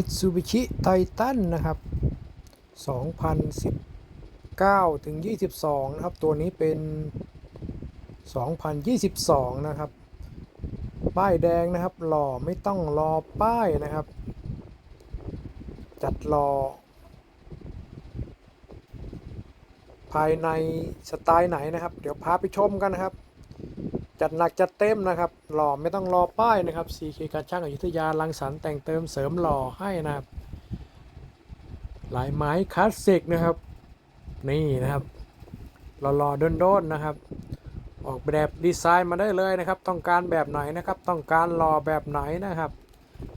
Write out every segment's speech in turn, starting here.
มิตซูบิชิไททันนะครับ 2019 ถึง 22 นะครับ ตัวนี้เป็น 2022 นะครับ ป้ายแดงนะครับ หล่อไม่ต้องรอป้ายนะครับ จัดรอภายในสไตล์ไหนนะครับ เดี๋ยวพาไปชมกันนะครับ จัดหนักจัดเต็มนะครับหล่อไม่ต้องรอป้ายนะครับ CK การช่างอยุธยาลังสรรค์แต่งเติมเสริมหล่อให้นะครับลายไม้คลาสสิกนะครับ นี่นะครับหล่อๆโดนๆนะครับ ออกแบบดีไซน์มาได้เลยนะครับ ต้องการแบบไหนนะครับ ต้องการหล่อแบบไหนนะครับ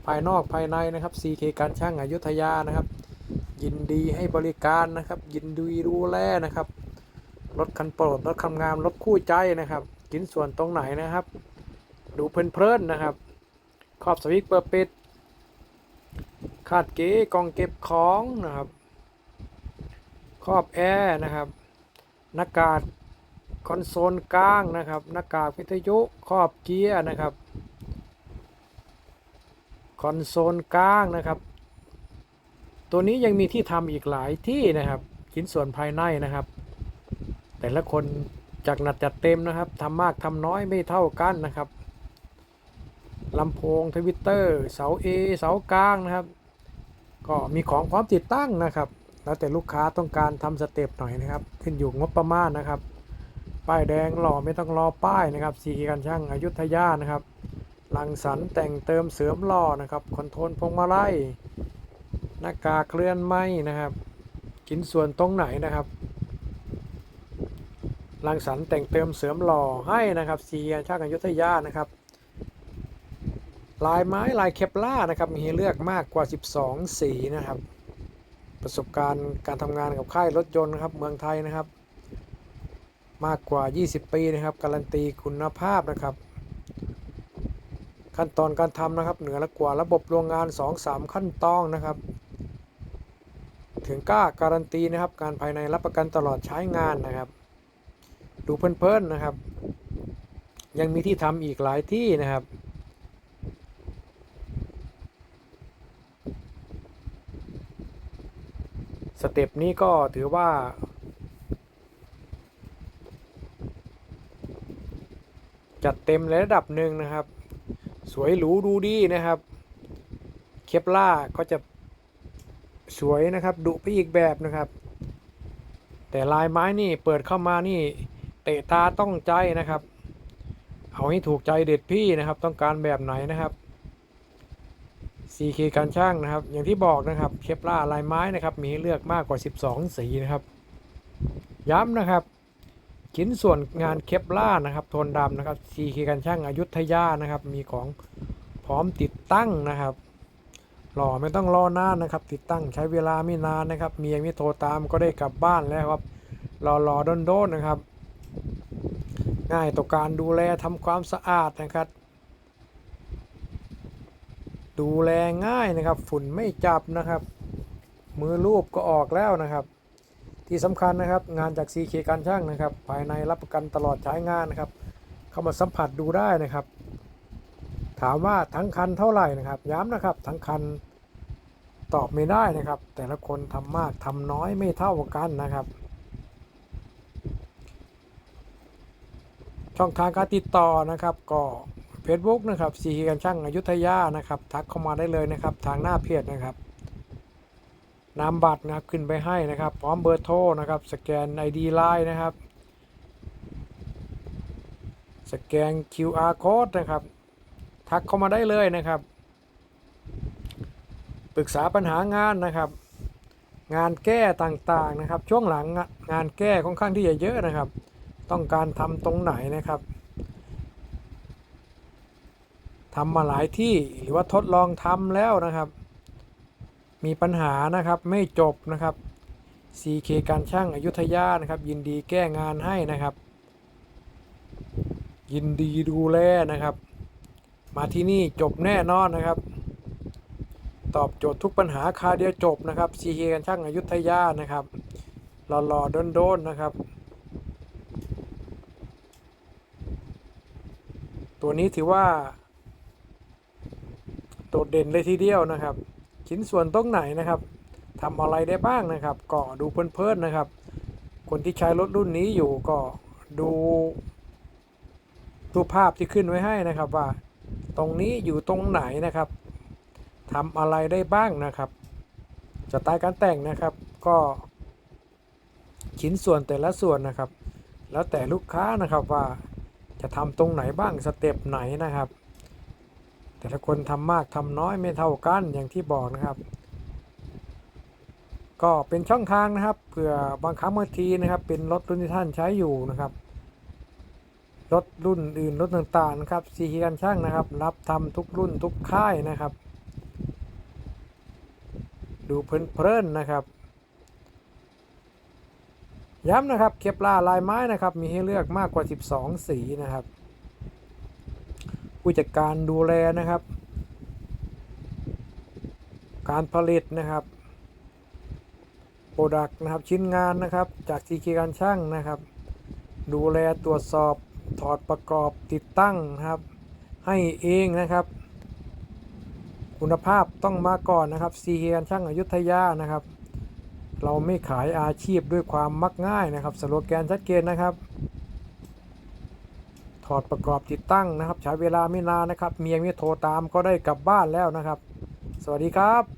ภายนอกภายในนะครับ CK การช่างอยุธยานะครับ ยินดีให้บริการนะครับ ยินดีดูแลนะครับรถคันโปรดรถคันงามรถคู่ใจนะครับ กินส่วนตรงไหนนะครับ ดูเพลินๆนะครับ ขอบสวิตช์เปิดปิดคาดเก๋กล่องเก็บของนะครับ ครอบแอร์นะครับหน้ากากคอนโซลกลางนะครับหน้ากากวิทยุครอบเกียร์นะครับ คอนโซลกลางนะครับ ตัวนี้ยังมีที่ทำอีกหลายที่นะครับชิ้นส่วนภายในนะครับ แต่ละคน จักหนัดจัดเต็มนะครับทำมากทำน้อยไม่เท่ากันนะครับลำโพงทวิตเตอร์เสา A เสากลางนะครับ ก็มีของพร้อมติดตั้งนะครับ แล้วแต่ลูกค้าต้องการทำสเต็ปหน่อยนะครับ ขึ้นอยู่งบประมาณนะครับ ป้ายแดงหล่อไม่ต้องรอป้ายนะครับสีกันช่างอายุทยานะครับลังสรรแต่งเติมเสริมหล่อนะครับคอนโทรลพวงมาลัยหน้ากากเคลื่อนไม้นะครับ กินส่วนตรงไหนนะครับ ลังสรรค์แต่งเติมเสริมหล่อให้นะครับสีกันช่างอยุทยานะครับ ลายไม้ลายเคปล่านะครับมีเลือกมากกว่า 12 สีนะครับ ประสบการณ์การทำงานกับค่ายรถยนต์นะครับเมืองไทยนะครับ มากกว่า 20 ปีนะครับการันตีคุณภาพนะครับ ขั้นตอนการทำนะครับ เหนือและกว่าระบบโรงงาน 2-3 ขั้นตอนนะครับถึงกล้าการันตีนะครับ การภายในรับประกันตลอดใช้งานนะครับ ดูเพลินๆนะครับ ยังมีที่ทำอีกหลายที่นะครับสเต็ปนี้ก็ถือว่า จัดเต็มในระดับหนึ่งนะครับ สวยหรูดูดีนะครับ เคปล่าก็จะสวยนะครับดุไปอีกแบบนะครับ แต่ลายไม้นี่เปิดเข้ามานี่ เตะตาต้องใจนะครับ เอาให้ถูกใจเด็ดพี่นะครับ ต้องการแบบไหนนะครับ 4K การช่างนะครับ อย่างที่บอกนะครับเคปล่าลายไม้นะครับ มีให้เลือกมากกว่า 12 สีนะครับ ย้ำนะครับชิ้นส่วนงานเคปล่านะครับโทนดำนะครับ 4K การช่างอายุทยานะครับ มีของพร้อมติดตั้งนะครับหล่อไม่ต้องรอนานนะครับ ติดตั้งใช้เวลาไม่นานนะครับ เมียไม่โทรตามก็ได้กลับบ้านแล้วครับรอรอโด้นๆนนะครับ ง่ายต่อการดูแลทำความสะอาดนะครับ ดูแลง่ายนะครับ ฝุ่นไม่จับนะครับ มือรูปก็ออกแล้วนะครับ ที่สำคัญนะครับ งานจาก CK การช่างนะครับ ภายในรับประกันตลอดใช้งานนะครับ เข้ามาสัมผัสดูได้นะครับ ถามว่าทั้งคันเท่าไหร่นะครับ ย้ำนะครับ ทั้งคันตอบไม่ได้นะครับ แต่ละคนทำมากทำน้อยไม่เท่ากันนะครับ ช่องทางการติดต่อนะครับก็ Facebook นะครับสีกันช่างอยุธยานะครับ ทักเข้ามาได้เลยนะครับ ทางหน้าเพจนะครับนามบัตรนะครับขึ้นไปให้นะครับ พร้อมเบอร์โทรนะครับ สแกน ID Line นะครับ สแกน QR Code นะครับ ทักเข้ามาได้เลยนะครับ ปรึกษาปัญหางานนะครับ งานแก้ต่างๆนะครับ ช่วงหลังงานแก้ค่อนข้างที่จะเยอะนะครับ ต้องการทำตรงไหนนะครับทำมาหลายที่หรือว่าทดลองทำแล้วนะครับ มีปัญหานะครับไม่จบนะครับ CK การช่างอายุทยานะครับ ยินดีแก้งานให้นะครับ ยินดีดูแลนะครับ มาที่นี่จบแน่นอนนะครับ ตอบโจทย์ทุกปัญหาคาเดียวจบนะครับ CK การช่างอายุทยานะครับหล่อๆโดนๆนะครับ ตัวนี้ถือว่า โดดเด่นเลยทีเดียวนะครับ ชิ้นส่วนตรงไหนนะครับทำอะไรได้บ้างนะครับก็ดูเพลินๆนะครับ คนที่ใช้รถรุ่นนี้อยู่ก็ดูรูปภาพที่ขึ้นไว้ให้นะครับว่า ตรงนี้อยู่ตรงไหนนะครับทำอะไรได้บ้างนะครับสไตล์การแต่งนะครับก็ชิ้นส่วนแต่ละส่วนนะครับ แล้วแต่ลูกค้านะครับว่า จะทำตรงไหนบ้างสเต็ปไหนนะครับ แต่ละคนทำมากทำน้อยไม่เท่ากันอย่างที่บอกนะครับ ก็เป็นช่องทางนะครับเผื่อบางครั้งบางทีนะครับ เป็นรถรุ่นที่ท่านใช้อยู่นะครับรถรุ่นอื่นรถต่างๆนะครับซีคีกันช่างนะครับ รับทำทุกรุ่นทุกค่ายนะครับ ดูเพลินๆนะครับ ย้ำนะครับ เคปลาลายไม้นะครับ มีให้เลือกมากกว่า 12 สีนะครับผู้จัดการดูแลนะครับ การผลิตนะครับโปรดักต์นะครับชิ้นงานนะครับ จากซีเคการช่างนะครับ ดูแลตรวจสอบถอดประกอบติดตั้งนะครับ ให้เองนะครับ คุณภาพต้องมาก่อนนะครับซีเคการช่างอยุธยานะครับ เราไม่ขายอาชีพด้วยความมักง่ายนะครับสโลแกนชัดเจนนะครับ ถอดประกอบติดตั้งนะครับ ใช้เวลาไม่นานนะครับ เมียไม่โทรตามก็ได้กลับบ้านแล้วนะครับ สวัสดีครับ